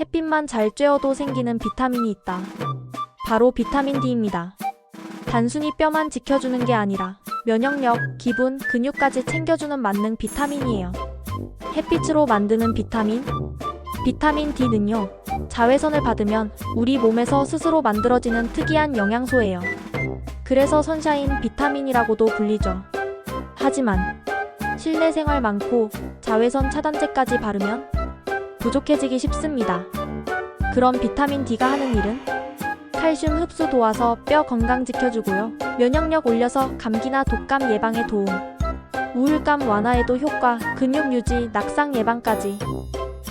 햇빛만 잘 쬐어도 생기는 비타민이 있다. 바로 비타민 D입니다. 단순히 뼈만 지켜주는 게 아니라 면역력, 기분, 근육까지 챙겨주는 만능 비타민이에요. 햇빛으로 만드는 비타민? 비타민 D는요, 자외선을 받으면 우리 몸에서 스스로 만들어지는 특이한 영양소예요. 그래서 선샤인 비타민이라고도 불리죠. 하지만 실내 생활 많고 자외선 차단제까지 바르면 부족해지기 쉽습니다. 그럼 비타민 D가 하는 일은 칼슘 흡수 도와서 뼈 건강 지켜주고요. 면역력 올려서 감기나 독감 예방에 도움. 우울감 완화에도 효과, 근육 유지, 낙상 예방까지.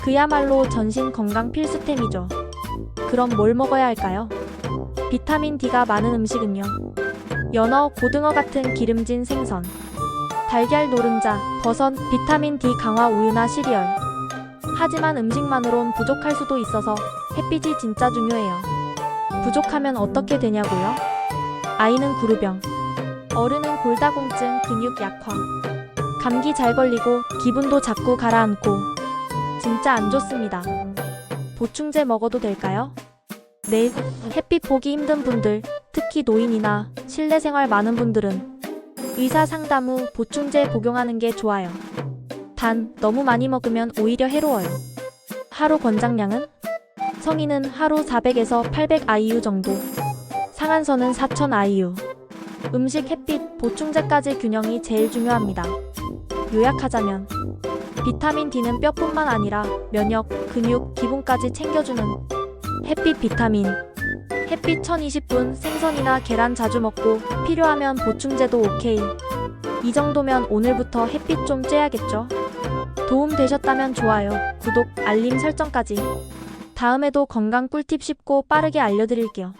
그야말로 전신 건강 필수템이죠. 그럼 뭘 먹어야 할까요? 비타민 D가 많은 음식은요. 연어, 고등어 같은 기름진 생선. 달걀 노른자, 버섯, 비타민 D 강화 우유나 시리얼. 하지만 음식만으론 부족할 수도 있어서 햇빛이 진짜 중요해요. 부족하면 어떻게 되냐고요? 아이는 구루병, 어른은 골다공증, 근육 약화, 감기 잘 걸리고 기분도 자꾸 가라앉고 진짜 안 좋습니다. 보충제 먹어도 될까요? 네, 햇빛 보기 힘든 분들, 특히 노인이나 실내 생활 많은 분들은 의사 상담 후 보충제 복용하는 게 좋아요. 단, 너무 많이 먹으면 오히려 해로워요. 하루 권장량은? 성인은 하루 400에서 800 IU 정도. 상한선은 4000 IU. 음식, 햇빛, 보충제까지 균형이 제일 중요합니다. 요약하자면 비타민 D는 뼈뿐만 아니라 면역, 근육, 기분까지 챙겨주는 햇빛 비타민. 햇빛 1020분 생선이나 계란 자주 먹고 필요하면 보충제도 오케이. 이 정도면 오늘부터 햇빛 좀 쬐야겠죠? 도움 되셨다면 좋아요, 구독, 알림 설정까지. 다음에도 건강 꿀팁 쉽고 빠르게 알려드릴게요.